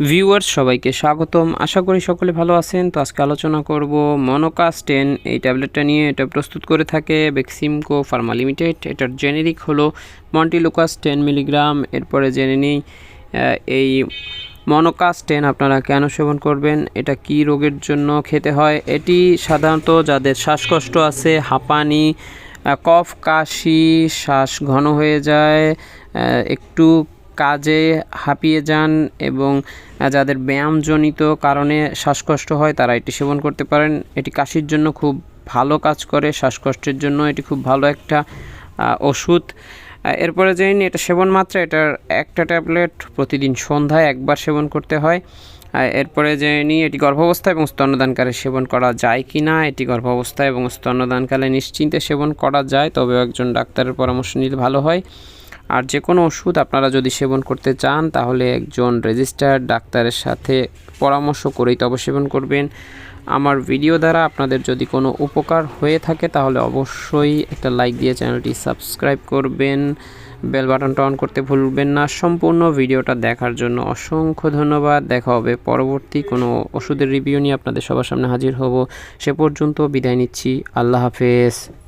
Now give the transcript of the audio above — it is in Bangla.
ভিউয়ার্স সবাইকে স্বাগতম। আশা করি সকলে ভালো আছেন। তো আজকে আলোচনা করব মনোকাস টেন এই ট্যাবলেটটা নিয়ে। এটা প্রস্তুত করে থাকে বেক্সিমকো ফার্মা লিমিটেড এটার জেনেরিক হলো মন্টিলুকাস টেন মিলিগ্রাম এরপরে জেনে নিই এই মনোকাস টেন আপনারা কেন সেবন করবেন? এটা কি রোগের জন্য খেতে হয়? এটি সাধারণত যাদের শ্বাসকষ্ট আছে, হাঁপানি কফ, কাশি, শ্বাস ঘন হয়ে যায় একটু কাজে হাঁপিয়ে যান এবং যাদের ব্যায়ামজনিত কারণে শ্বাসকষ্ট হয়, তারা এটি সেবন করতে পারেন। এটি কাশির জন্য খুব ভালো কাজ করে, শ্বাসকষ্টের জন্য এটি খুব ভালো একটা ওষুধ। এরপরে নিই এটা সেবন মাত্রা, এটার একটা ট্যাবলেট প্রতিদিন সন্ধ্যায় একবার সেবন করতে হয়। এরপরে জেনে এটি গর্ভাবস্থা এবং স্তন্যদানকালে সেবন করা যায় কি না, এটি গর্ভাবস্থা এবং স্তন্যদানকালে নিশ্চিন্তে সেবন করা যায় তবে একজন ডাক্তারের পরামর্শ নিলে ভালো হয়। আর যে কোনো ওষুধ আপনারা যদি সেবন করতে চান, তাহলে একজন রেজিস্টার্ড ডাক্তারের সাথে পরামর্শ করেই তবে সেবন করবেন। আমার ভিডিও দ্বারা আপনাদের যদি কোনো উপকার হয়ে থাকে, তাহলে অবশ্যই একটা লাইক দিয়ে চ্যানেলটি সাবস্ক্রাইব করবেন। বেল বাটনটা অন করতে ভুলবেন না। সম্পূর্ণ ভিডিওটা দেখার জন্য অসংখ্য ধন্যবাদ। দেখা হবে পরবর্তী কোনো ওষুধের রিভিউ নিয়ে আপনাদের সবার সামনে হাজির হব। সে পর্যন্ত বিদায় নিচ্ছি। আল্লাহ হাফেজ।